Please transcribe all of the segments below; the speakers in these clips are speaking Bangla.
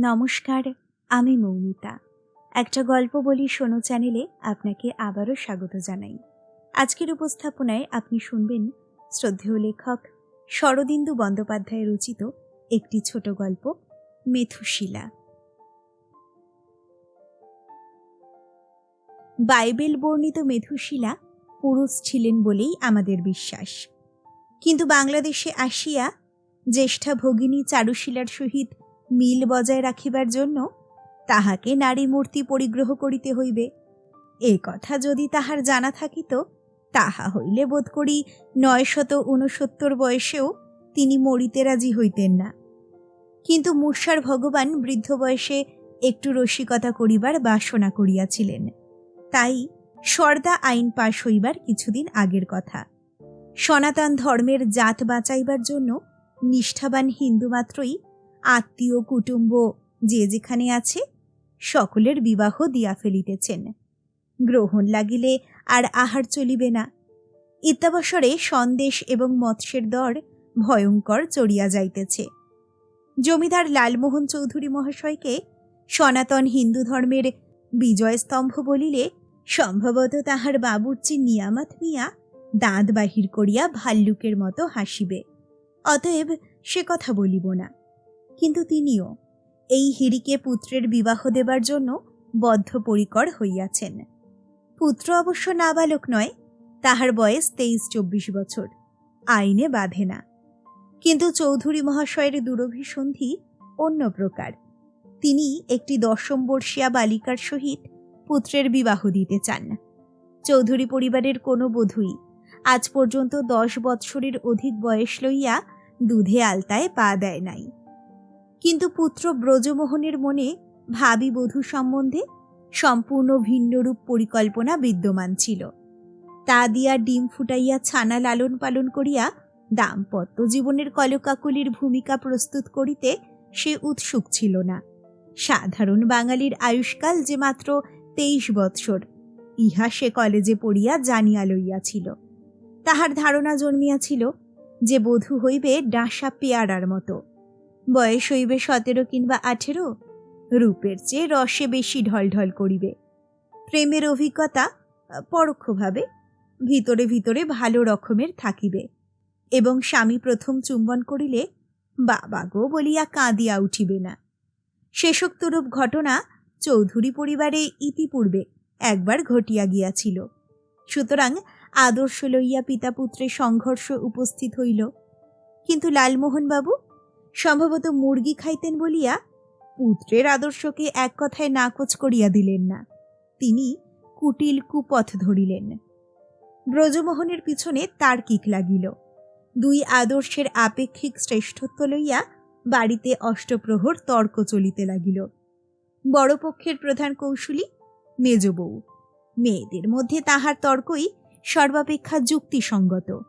নমস্কার, আমি মৌমিতা। একটা গল্প বলি শোনো চ্যানেলে আপনাকে আবারও স্বাগত জানাই। আজকের উপস্থাপনায় আপনি শুনবেন শ্রদ্ধেয় লেখক শরদিন্দু বন্দ্যোপাধ্যায় রচিত একটি ছোট গল্প, মেথুশিলা। বাইবেল বর্ণিত মেথুশিলা পুরুষ ছিলেন বলেই আমাদের বিশ্বাস। কিন্তু বাংলাদেশে আসিয়া জ্যেষ্ঠা ভগিনী চারুশিলার সহিত মিল বজায় রাখিবার জন্য তাহাকে নারী মূর্তি পরিগ্রহ করিতে হইবে। এ কথা যদি তাহার জানা থাকিত, তাহা হইলে বোধ করি নয়শত ঊনসত্তর বয়সেও তিনি মরিতে রাজি হইতেন না। কিন্তু মূষার ভগবান বৃদ্ধ বয়সে একটু রসিকতা করিবার বাসনা করিয়াছিলেন। তাই সর্দা আইন পাশ হইবার কিছুদিন আগের কথা। সনাতন ধর্মের জাত বাঁচাইবার জন্য নিষ্ঠাবান হিন্দু মাত্রই আত্মীয়, কুটুম্ব, যে যেখানে আছে, সকলের বিবাহ দিয়া ফেলিতেছেন। গ্রহণ লাগিলে আর আহার চলিবে না। ইত্যাবসরে সন্দেশ এবং মৎস্যের দর ভয়ঙ্কর চড়িয়া যাইতেছে। জমিদার লালমোহন চৌধুরী মহাশয়কে সনাতন হিন্দু ধর্মের বিজয়স্তম্ভ বলিলে সম্ভবত তাহার বাবুর্চি নিয়ামত মিয়া দাঁত বাহির করিয়া ভাল্লুকের মতো হাসিবে। অতএব সে কথা বলিব না। কিন্তু তিনিও। এই হিরিকে পুত্রের বিবাহ দেবার জন্য বদ্ধপরিকর হইয়াছেন। পুত্র অবশ্য নাবালক নয়, তাহার বয়স তেইশ চব্বিশ বছর, আইনে বাঁধে না। কিন্তু চৌধুরী মহাশয়ের দুরভিসন্ধি অন্য প্রকার। তিনি একটি দশম বর্ষিয়া বালিকার সহিত পুত্রের বিবাহ দিতে চান। চৌধুরী পরিবারের কোনো বধূই আজ পর্যন্ত দশ বৎসরের অধিক বয়স লইয়া দুধে আলতায় পা দেয় নাই। কিন্তু পুত্র ব্রজমোহনের মনে ভাবি বধূ সম্বন্ধে সম্পূর্ণ ভিন্নরূপ পরিকল্পনা বিদ্যমান ছিল। তা দিয়া ডিম ফুটাইয়া ছানা লালন পালন করিয়া দাম্পত্য জীবনের কলকাকলির ভূমিকা প্রস্তুত করিতে সে উৎসুক ছিল না। সাধারণ বাঙালির আয়ুষ্কাল যে মাত্র তেইশ বৎসর, ইহা সে কলেজে পড়িয়া জানিয়া লইয়াছিল। তাহার ধারণা জন্মিয়াছিল যে বধূ হইবে ডাঁসা পেয়ারার মতো। বয়স হইবে সতেরো কিংবা আঠেরো, রূপের চেয়ে রসে বেশি ঢলঢল করিবে। প্রেমের অভিজ্ঞতা পরোক্ষভাবে ভিতরে ভিতরে ভালো রকমের থাকিবে এবং স্বামী প্রথম চুম্বন করিলে বাবা গো বলিয়া কাঁদিয়া উঠিবে না। শেষোক্তরূপ ঘটনা চৌধুরী পরিবারে ইতিপূর্বে একবার ঘটিয়া গিয়াছিল। সুতরাং আদর্শ লইয়া পিতা পুত্রের সংঘর্ষ উপস্থিত হইল। কিন্তু লালমোহনবাবু সম্ভবত মুরগি খাইতেন বলিয়া পুত্রের আদর্শকে এক কথায় নাকচ করিয়া দিলেন না। তিনি কুটিল কুপথ ধরিলেন। ব্রজমোহনের পিছনে তার্কিক লাগিল। দুই আদর্শের আপেক্ষিক শ্রেষ্ঠত্ব লইয়া বাড়িতে অষ্টপ্রহর তর্ক চলিতে লাগিল। বড় পক্ষের প্রধান কৌশলী মেজ বউ। মেয়েদের মধ্যে তাহার তর্কই সর্বাপেক্ষা যুক্তিসঙ্গত।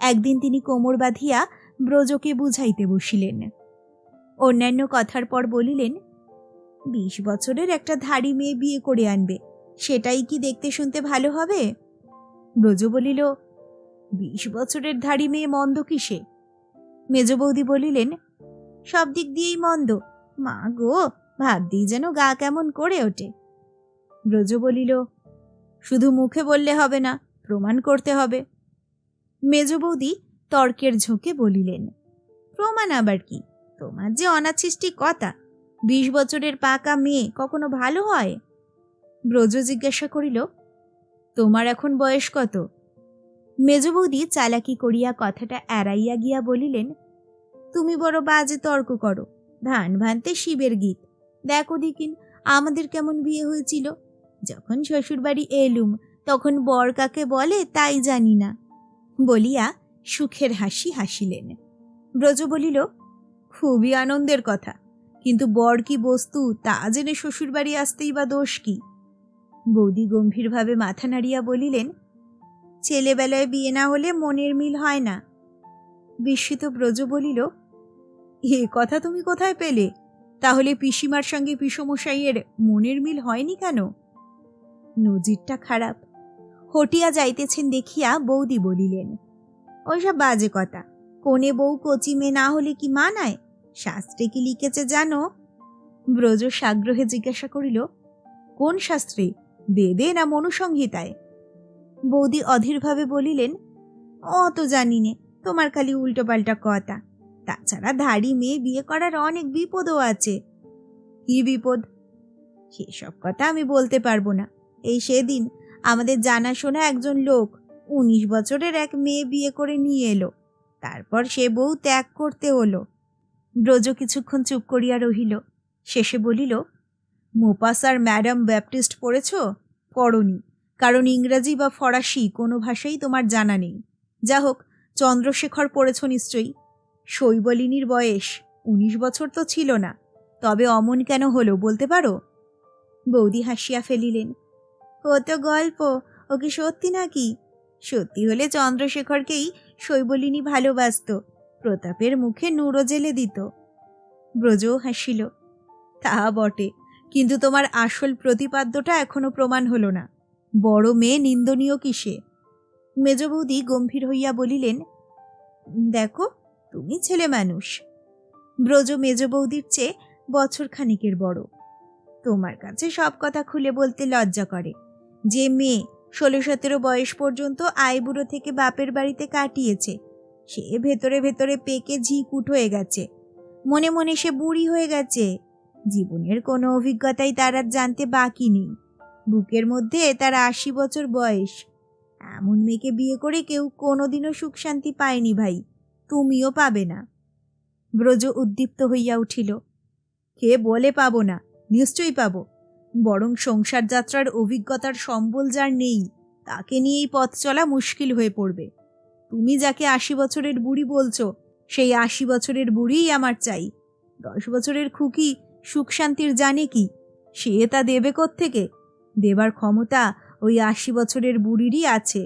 একদিন তিনি কোমর বাঁধিয়া ব্রজকে বুঝাইতে বসিলেন। অন্যান্য কথার পর বলিলেন, বিশ বছরের একটা ধাড়ি মেয়ে বিয়ে করে আনবে, সেটাই কি দেখতে শুনতে ভালো হবে? ব্রজ বলিল, বিশ বছরের ধাড়ি মেয়ে মন্দ কিসে? মেজ বৌদি বলিলেন, সব দিক দিয়েই মন্দ। মা গো ভাবতেই যেন গা কেমন করে ওঠে। ব্রজ বলিল, শুধু মুখে বললে হবে না, প্রমাণ করতে হবে। মেজ বৌদি তর্কের ঝোঁকে বলিলেন, প্রমাণ আবার কি? তোমার যে অনাছিষ্টি কথা, বিশ বছরের পাকা মেয়ে কখনো ভালো হয়? ব্রজ জিজ্ঞাসা করিল, তোমার এখন বয়স কত? মেজ বৌদি চালাকি করিয়া কথাটা এড়াইয়া গিয়া বলিলেন, তুমি বড় বাজে তর্ক করো, ধান ভানতে শিবের গীত। দেখো দেখিন, আমাদের কেমন বিয়ে হয়েছিল। যখন শ্বশুরবাড়ি এলুম, তখন বর কাকে বলে তাই জানি না। বলিয়া সুখের হাসি হাসিলেন। ব্রজ বলিল, খুবই আনন্দের কথা, কিন্তু বর কি বস্তু, তা জেনে শ্বশুরবাড়ি আসতেই বা দোষ কি? বৌদি গম্ভীরভাবে মাথা নাড়িয়া বলিলেন, ছেলেবেলায় বিয়ে না হলে মনের মিল হয় না। বিস্মিত ব্রজ বলিল, এ কথা তুমি কোথায় পেলে? তাহলে পিসিমার সঙ্গে পিসমশাইয়ের মনের মিল হয়নি কেন? নজিরটা খারাপ। হটিয়া যাইতেছেন দেখিয়া বৌদি বলিলেন ওইসব বাজে কথা। কোনে বউ কচি মেয়ে না হলে কি মানায়? শাস্ত্রে কি লিখেছে জানো? ব্রজ সাগ্রহে জিজ্ঞাসা করিল, কোন শাস্ত্রে? বেদে না মনুসংহিতায়? বৌদি অধীরভাবে বলিলেন অত জানি নে, তোমার খালি উল্টোপাল্টা কথা। তাছাড়া ধাড়ি মেয়ে বিয়ে করার অনেক বিপদও আছে। কি বিপদ? সেসব কথা আমি বলতে পারব না। এই সেদিন আমাদের জানাশোনা একজন লোক উনিশ বছরের এক মেয়ে বিয়ে করে নিয়ে এলো। তারপর সে বউ ত্যাগ করতে হলো। ব্রজ কিছুক্ষণ চুপ করিয়া রহিল। শেষে বলিল মোপাস আর ম্যাডাম ব্যাপটিস্ট পড়েছ? পড়নি। কারণ ইংরাজি বা ফরাসি কোনো ভাষাই তোমার জানা নেই। যা হোক, চন্দ্রশেখর পড়েছ নিশ্চয়ই। শৈবলিনীর বয়স উনিশ বছর তো ছিল না। তবে অমন কেন হলো বলতে পারো? বৌদি হাসিয়া ফেলিলেন, ও তো গল্প। ও কি সত্যি নাকি? সত্যি হলে চন্দ্রশেখরকেই শৈবলিনী ভালোবাসত, প্রতাপের মুখে নুরো জেলে দিত। ব্রজও হাসিল, তা বটে, কিন্তু তোমার আসল প্রতিপাদ্যটা এখনও প্রমাণ হলো না। বড় মেয়ে নিন্দনীয় কিসে? মেজ বৌদি গম্ভীর হইয়া বলিলেন, দেখো, তুমি ছেলে মানুষ। ব্রজ মেজ বৌদির চেয়ে বছর খানিকের বড়। তোমার কাছে সব কথা খুলে বলতে লজ্জা করে। যে মেয়ে ষোলো সতেরো বয়স পর্যন্ত আইবুড়ো থেকে বাপের বাড়িতে কাটিয়েছে। সে ভেতরে ভেতরে পেকে ঝিকুট হয়ে গেছে। মনে মনে সে বুড়ি হয়ে গেছে। জীবনের কোনো অভিজ্ঞতাই তার আর জানতে বাকি নেই। বুকের মধ্যে তার আশি বছর বয়স। এমন মেয়েকে বিয়ে করে কেউ কোনোদিনও সুখ শান্তি পায়নি ভাই। তুমিও পাবে না। ব্রজ উদ্দীপ্ত হইয়া উঠিল। কে বলে পাবো না, নিশ্চয়ই পাবো। বরং সংসার যাত্রার অভিজ্ঞতার সম্বল যার নেই, তাকে নিয়েই পথ চলা মুশকিল হয়ে পড়বে। তুমি যাকে আশি বছরের বুড়ি বলছো, সেই আশি বছরের বুড়িই আমার চাই। দশ বছরের খুকি সুখ শান্তির জানে কি? সে তা দেবে থেকে দেবার ক্ষমতা ওই আশি বছরের বুড়িরই আছে।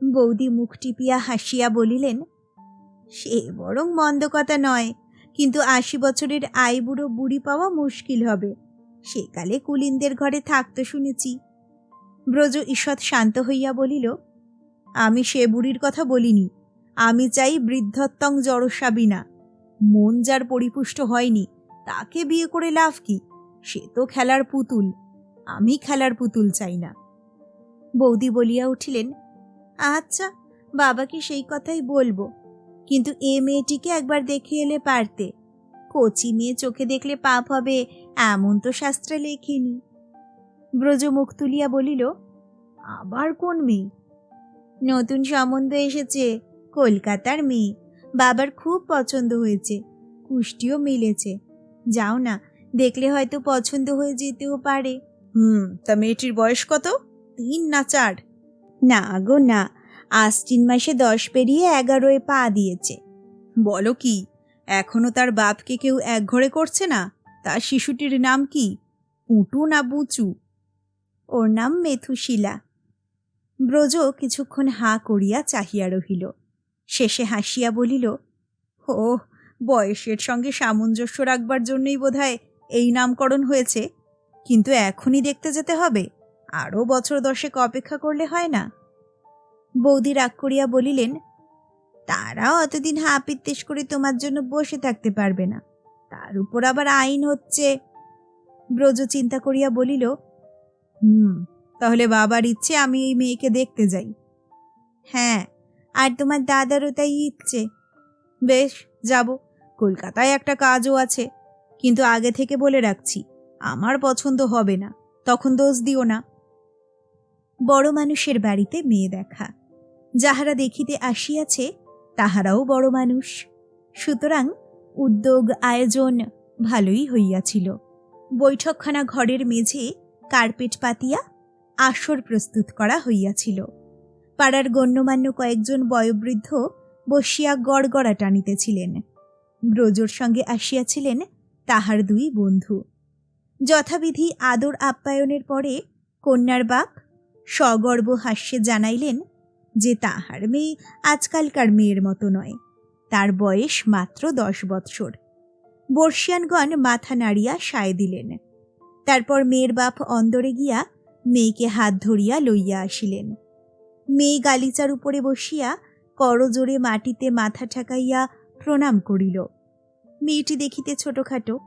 বৌদি মুখ টিপিয়া হাসিয়া বলিলেন, সে বরং মন্দ কথা নয়, কিন্তু আশি বছরের আই বুড়ো বুড়ি পাওয়া মুশকিল হবে। সেকালে কুলিনদের ঘরে থাকতো শুনেছি। ব্রজ ঈষৎ শান্ত হইয়া বলিল, আমি সে বুড়ির কথা বলিনি। আমি চাই বৃদ্ধত্বং জড়সাবিনা মন যার পরিপুষ্ট হয়নি, তাকে বিয়ে করে লাভ কি? সে তো খেলার পুতুল। আমি খেলার পুতুল চাই না। বৌদি বলিয়া উঠিলেন আচ্ছা বাবাকে সেই কথাই বলব। কিন্তু এ মেয়েটিকে একবার দেখে এলে পারতে। কচি মেয়ে চোখে দেখলে পাপ হবে এমন তো শাস্ত্রে লেখেনি। ব্রজ মুখ তুলিয়া বলিল আবার কোন মেয়ে? নতুন সম্বন্ধ এসেছে কলকাতার মেয়ে। বাবার খুব পছন্দ হয়েছে কুষ্টিও মিলেছে। যাও না দেখলে হয়তো পছন্দ হয়ে যেতেও পারে। হুম তা মেয়েটির বয়স কত? তিন না চার। না গো না আশ্বিন মাসে দশ পেরিয়ে এগারোয় পা দিয়েছে। বলো কি? এখনও তার বাপকে কেউ একঘরে করছে না? তার শিশুটির নাম কি? পুটু না বুচু? ওর নাম মেথুশিলা। ব্রজ কিছুক্ষণ হাঁ করিয়া চাহিয়া রহিল। শেষে হাসিয়া বলিল ও বয়সের সঙ্গে সামঞ্জস্য রাখবার জন্যই বোধহয় এই নামকরণ হয়েছে। কিন্তু এখনই দেখতে যেতে হবে। আরও বছর দশেক অপেক্ষা করলে হয় না? বৌদি রাগ করিয়া বলিলেন তারাও অতদিন হাপিত্তেশ করে তোমার জন্য বসে থাকতে পারবে না। তার উপর আবার আইন হচ্ছে। ব্রজ চিন্তা করিয়া বলিল, হুম, তাহলে বাবার ইচ্ছে আমি এই মেয়েকে দেখতে যাই। হ্যাঁ আর তোমার দাদারও তাই ইচ্ছে। বেশ, যাব। কলকাতায় একটা কাজও আছে। কিন্তু আগে থেকে বলে রাখছি, আমার পছন্দ হবে না, তখন দোষ দিও না। বড় মানুষের বাড়িতে মেয়ে দেখা। যাহারা দেখিতে আসিয়াছে তাহারাও বড় মানুষ। সুতরাং উদ্যোগ, আয়োজন ভালোই হইয়াছিল। বৈঠকখানা ঘরের মেঝে কার্পেট পাতিয়া, আসর প্রস্তুত করা হইয়াছিল। পাড়ার গণ্যমান্য কয়েকজন বয়োবৃদ্ধ বসিয়া গড়গড়া টানিতেছিলেন। ব্রজর সঙ্গে আসিয়াছিলেন তাহার দুই বন্ধু। যথাবিধি আদর আপ্যায়নের পরে কন্যার বাপ সগর্ব হাস্যে জানাইলেন যে তাহার মেয়ে আজকালকার মেয়ের মতো নয়। তার বয়স মাত্র দশ বৎসর। বর্ষিয়ানগণ মাথা নাড়িয়া সায় দিলেন। তারপর মেয়ের বাপ অন্দরে গিয়া মেয়েকে হাত ধরিয়া লইয়া আসিলেন। মেয়ে গালিচার উপরে বসিয়া করজোরে মাটিতে মাথা ঠেকাইয়া প্রণাম করিল। মেয়েটি দেখিতে ছোটখাটো,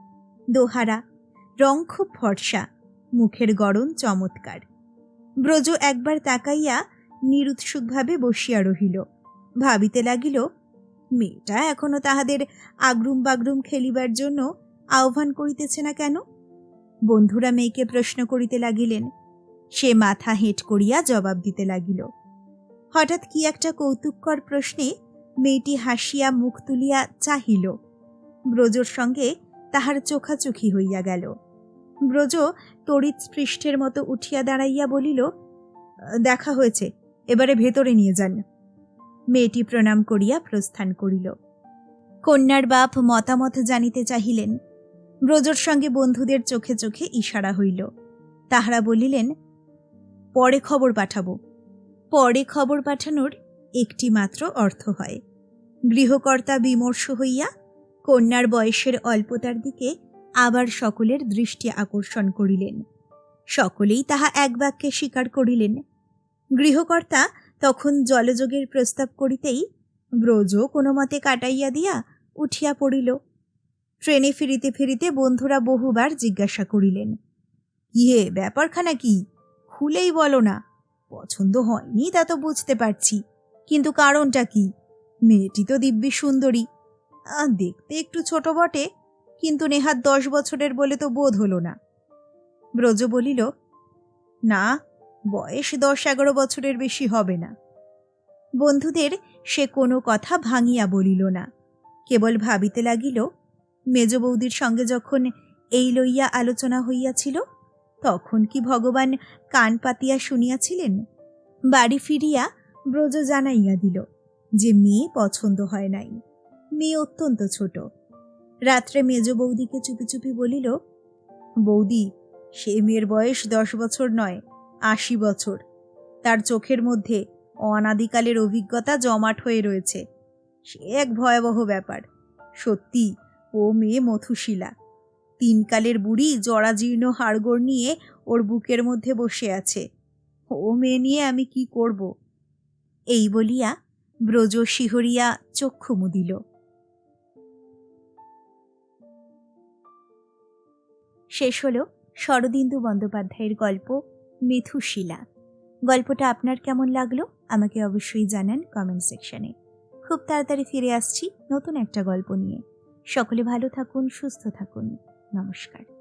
দোহারা, রং খুব ফর্সা, মুখের গড়ন চমৎকার। ব্রজ একবার তাকাইয়া নিরুৎসুকভাবে বসিয়া রহিল। ভাবিতে লাগিল, মেয়েটা এখনও তাহাদের আগরুম বাগরুম খেলিবার জন্য আহ্বান করিতেছে না কেন? বন্ধুরা মেয়েকে প্রশ্ন করিতে লাগিলেন। সে মাথা হেঁট করিয়া জবাব দিতে লাগিল। হঠাৎ কি একটা কৌতুককর প্রশ্নে মেয়েটি হাসিয়া মুখ তুলিয়া চাহিল। ব্রজর সঙ্গে তাহার চোখাচোখি হইয়া গেল। ব্রজ তড়িৎ পৃষ্ঠের মতো উঠিয়া দাঁড়াইয়া বলিল, দেখা হয়েছে এবারে ভেতরে নিয়ে যান। মেয়েটি প্রণাম করিয়া প্রস্থান করিল। কন্যার বাপ মতামত জানিতে চাহিলেন। ব্রজর সঙ্গে বন্ধুদের চোখে চোখে ইশারা হইল। তাহারা বলিলেন, পরে খবর পাঠাবো। পরে খবর পাঠানোর একটি মাত্র অর্থ হয়। গৃহকর্তা বিমর্ষ হইয়া কন্যার বয়সের অল্পতার দিকে আবার সকলের দৃষ্টি আকর্ষণ করিলেন। সকলেই তাহা এক বাক্যে স্বীকার করিলেন গৃহকর্তা তখন জলযোগের প্রস্তাব করিতেই ব্রজ কোনো মতে কাটাইয়া দিয়া উঠিয়া পড়িল। ট্রেনে ফিরিতে ফিরিতে বন্ধুরা বহুবার জিজ্ঞাসা করিলেন ইহে ব্যাপারখানা কি? খুলেই বলো না। পছন্দ হয়নি তা তো বুঝতে পারছি, কিন্তু কারণটা কি? মেয়েটি তো দিব্যি সুন্দরী। দেখতে একটু ছোট বটে, কিন্তু নেহাত দশ বছরের বলে তো বোধ হলো না। ব্রজ বলিল, না বয়স দশ এগারো বছরের বেশি হবে না। বন্ধুদের সে কোনো কথা ভাঙিয়া বলিল না। কেবল ভাবিতে লাগিল, মেজ বৌদির সঙ্গে যখন এই লইয়া আলোচনা হইয়াছিল, তখন কি ভগবান কান পাতিয়া শুনিয়াছিলেন? বাড়ি ফিরিয়া ব্রজ জানাইয়া দিল যে মেয়ে পছন্দ হয় নাই। মেয়ে অত্যন্ত ছোট। রাত্রে মেজ বৌদিকে চুপি চুপি বলিল, বৌদি, সে মেয়ের বয়স দশ বছর নয়। আশি বছর। তার চোখের মধ্যে অনাদিকালের অভিজ্ঞতা জমাট হয়ে রয়েছে। সে এক ভয়াবহ ব্যাপার। সত্যি, ও মেয়ে মথুশিলা তিনকালের বুড়ি জরাজীর্ণ হাড়গোড় নিয়ে ওর বুকের মধ্যে বসে আছে। ও মেয়ে নিয়ে আমি কি করব? এই বলিয়া ব্রজ শিহরিয়া চক্ষু মুদিল শেষ হলো শরদিন্দু বন্দ্যোপাধ্যায়ের গল্প মিথুশিলা। গল্পটা আপনার কেমন লাগল? আমাকে অবশ্যই জানান কমেন্ট সেকশনে খুব তাড়াতাড়ি ফিরে আসছি নতুন একটা গল্প নিয়ে। সকলে ভালো থাকুন, সুস্থ থাকুন। নমস্কার।